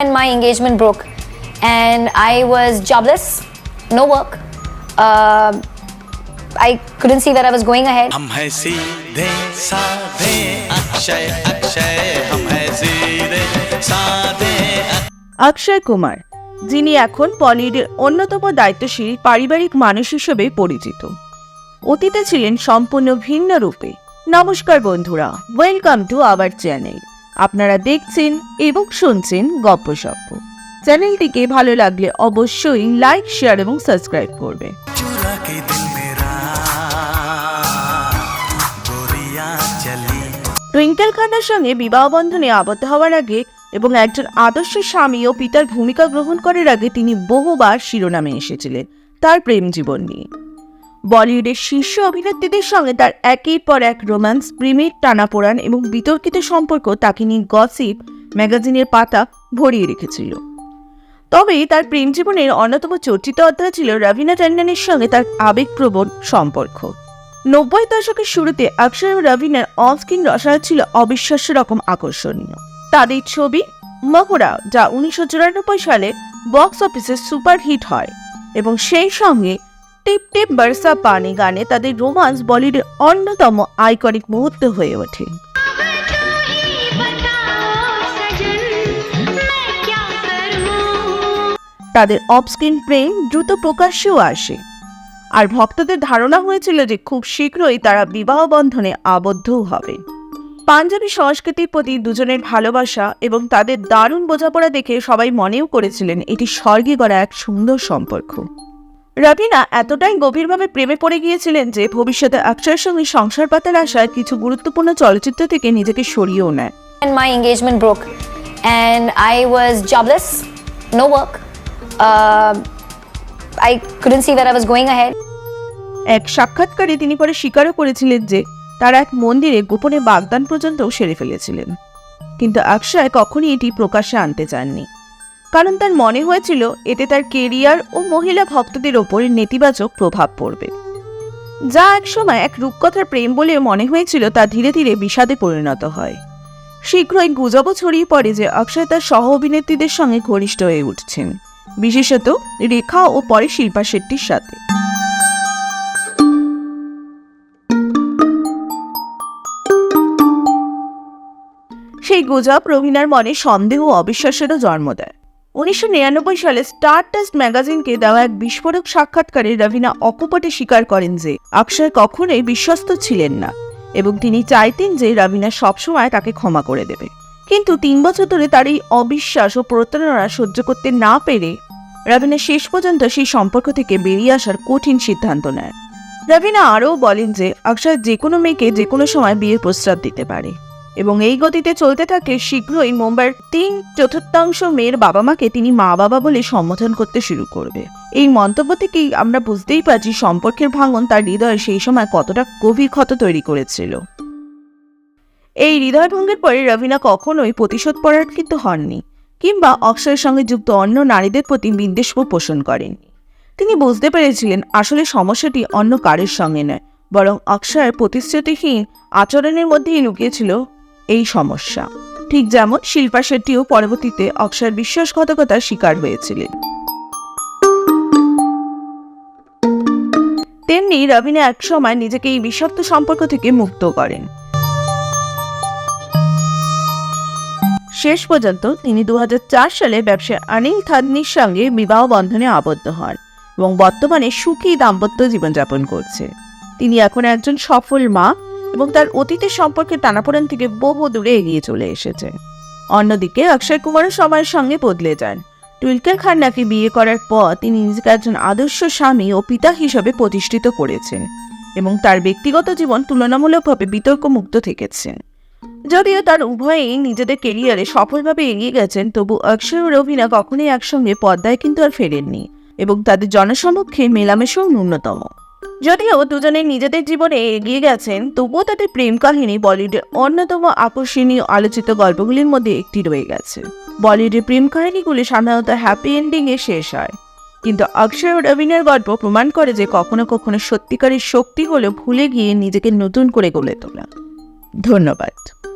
and my engagement broke and i was jobless no work uh, i couldn't see where i was going ahead हम हैं सीधे साधे अक्षय अक्षय हम हैं सीधे साधे অক্ষয় কুমার যিনি এখন বলিউডের অন্যতম দায়িত্বশীল পারিবারিক মানুষ হিসেবে পরিচিত অতীতে ছিলেন সম্পূর্ণ ভিন্ন রূপে নমস্কার বন্ধুরা ওয়েলকাম টু আওয়ার চ্যানেল আপনারা দেখছেন এবং শুনছেন গপ্প সপ্প। চ্যানেলটিকে ভালো লাগলে অবশ্যই লাইক শেয়ার এবং সাবস্ক্রাইব করবে। টুইঙ্কেল খান্নার সঙ্গে বিবাহ বন্ধনে আবদ্ধ হওয়ার আগে এবং একজন আদর্শ স্বামী ও পিতার ভূমিকা গ্রহণ করার আগে তিনি বহুবার শিরোনামে এসেছিলেন তার প্রেম জীবন নিয়ে। বলিউডের শীর্ষ অভিনেত্রীদের সঙ্গে তার একের পর এক রোম্যান্স, প্রেমের টানাপোড়ান এবং বিতর্কিত সম্পর্ক তাকে নিয়ে গসিপ ম্যাগাজিনের পাতা ভরিয়ে রেখেছিল। তবে তার প্রেম জীবনের অন্যতম চর্চিত অধ্যায় ছিল রবিনা ট্যান্ডনের সঙ্গে তার আবেগপ্রবণ সম্পর্ক। নব্বই দশকের শুরুতে অক্ষয় ও রবিনার অনস্ক্রিন রসায়ন ছিল অবিশ্বাস্য রকম আকর্ষণীয়। তাদের ছবি মহড়া যা উনিশশো চুরানব্বই সালে বক্স অফিসে সুপারহিট হয় এবং সেই সঙ্গে টিপ টিপ বর্ষা পানি গানে তাদের রোমান্স বলিউডের অন্যতম আইকনিক মুহূর্ত হয়ে ওঠে। তাদের অফস্ক্রিন প্রেম দ্রুত প্রকাশ্যেও আসে। আর ভক্তদের ধারণা হয়েছিল যে খুব শীঘ্রই তারা বিবাহ বন্ধনে আবদ্ধও হবে। পাঞ্জাবি সংস্কৃতির প্রতি দুজনের ভালোবাসা এবং তাদের দারুণ বোঝাপড়া দেখে সবাই মনেও করেছিলেন এটি স্বর্গে গড়া এক সুন্দর সম্পর্ক। রবিনা এতটাই গভীরভাবে প্রেমে পড়ে গিয়েছিলেন যে ভবিষ্যতে অক্ষয়ের সঙ্গে সংসার পাতার আশায় কিছু গুরুত্বপূর্ণ চলচ্চিত্র থেকে নিজেকে সরিয়েও নেয়। And my engagement broke. And i was jobless no work. Uh, i couldn't see where i was going ahead. এক সাক্ষাৎকারে তিনি পরে স্বীকারও করেছিলেন যে তারা এক মন্দিরে গোপনে বাগদান পর্যন্তও সেরে ফেলেছিলেন। কিন্তু অক্ষয় কখনই এটি প্রকাশ্যে আনতে চাননি। কারণ তার মনে হয়েছিল এতে তার কেরিয়ার ও মহিলা ভক্তদের ওপর নেতিবাচক প্রভাব পড়বে। যা একসময় এক রূপকথার প্রেম বলে মনে হয়েছিল তা ধীরে ধীরে বিষাদে পরিণত হয়। শীঘ্রই গুজবও ছড়িয়ে পড়ে যে অক্ষয় তার সহ অভিনেত্রীদের সঙ্গে ঘনিষ্ঠ হয়ে উঠছেন, বিশেষত রেখা ও পরে শিল্পা শেট্টির সাথে। সেই গুজব রবিনার মনে সন্দেহ ও অবিশ্বাসেরও জন্ম দেয়। উনিশশো নিরানব্বই সালে স্টার টেস্ট ম্যাগাজিনকে দেওয়া এক বিস্ফোরক সাক্ষাৎকারে রবিনা অকপটে স্বীকার করেন যে অক্ষয় কখনোই বিশ্বস্ত ছিলেন না এবং তিনি চাইতেন যে রবিনা সবসময় তাকে ক্ষমা করে দেবে। কিন্তু তিন বছর ধরে তার এই অবিশ্বাস ও প্রতারণা সহ্য করতে না পেরে রবিনা শেষ পর্যন্ত সেই সম্পর্ক থেকে বেরিয়ে আসার কঠিন সিদ্ধান্ত নেয়। রবিনা আরও বলেন যে অক্ষয় যে কোনো মেয়েকে যে কোনো সময় বিয়ের প্রস্তাব দিতে পারে। এবং এই গতিতে চলতে থাকে শীঘ্রই মুম্বাইয়ের তিন চতুর্থাংশ মেয়ের বাবা মাকে তিনি মা বাবা বলে সম্বোধন করতে শুরু করবে। এই মন্তব্য থেকেই আমরা বুঝতেই পারছি সম্পর্কের ভাঙন তার হৃদয়ে সেই সময় কতটা গভীর ক্ষত তৈরি করেছিল। এই হৃদয়ভঙ্গের পরে রবিনা কখনোই প্রতিশোধ পরায়ণ হননি কিংবা অক্ষয়ের সঙ্গে যুক্ত অন্য নারীদের প্রতি বিদ্বেষ পোষণ করেননি। তিনি বুঝতে পেরেছিলেন আসলে সমস্যাটি অন্য কারের সঙ্গে নয়, বরং অক্ষয়ের প্রতিশ্রুতিহীন আচরণের মধ্যেই লুকিয়েছিল এই সমস্যা। ঠিক যেমন শিল্পা শেট্টিও পরবর্তীতে অক্ষয়ের বিশ্বাসঘাতকতার শিকার হয়েছিলেন। তেমনি রবিনা একসময় নিজেকে এই বিষাক্ত সম্পর্ক থেকে মুক্ত করেন। শেষ পর্যন্ত তিনি দু হাজার চার সালে ব্যবসায়ী অনিল থাদনির সঙ্গে বিবাহ বন্ধনে আবদ্ধ হন এবং বর্তমানে সুখী দাম্পত্য জীবনযাপন করছে। তিনি এখন একজন সফল মা এবং তার অতীতের সম্পর্কে টানাপোড়েন থেকে বহু দূরে এগিয়ে চলে এসেছে। অন্যদিকে অক্ষয় কুমারও সময়ের সঙ্গে বদলে যান। টুইলকেল খান্নাকে বিয়ে করার পর তিনি নিজেকে একজন আদর্শ স্বামী ও পিতা হিসেবে প্রতিষ্ঠিত করেছেন এবং তার ব্যক্তিগত জীবন তুলনামূলকভাবে বিতর্কমুক্ত থেকেছেন যদিও তার উভয়েই নিজেদের কেরিয়ারে সফলভাবে এগিয়ে গেছেন, তবু অক্ষয় ও রবিনা কখনোই একসঙ্গে পর্দায় কিন্তু আর ফেরেননি এবং তাদের জনসমক্ষে মেলামেশাও ন্যূনতম। যদিও দুজনে নিজেদের জীবনে এগিয়ে গেছেন, তবুও তাদের প্রেম কাহিনী বলিউডের অন্যতম আকর্ষণীয় আলোচিত গল্পগুলির মধ্যে একটি রয়ে গেছে। বলিউডের প্রেম কাহিনীগুলি সাধারণত হ্যাপি এন্ডিংয়ে শেষ হয়। কিন্তু অক্ষয় রবিনের গল্প প্রমাণ করে যে কখনো কখনো সত্যিকারের শক্তি হলেও ভুলে গিয়ে নিজেকে নতুন করে গড়ে তোলা। ধন্যবাদ।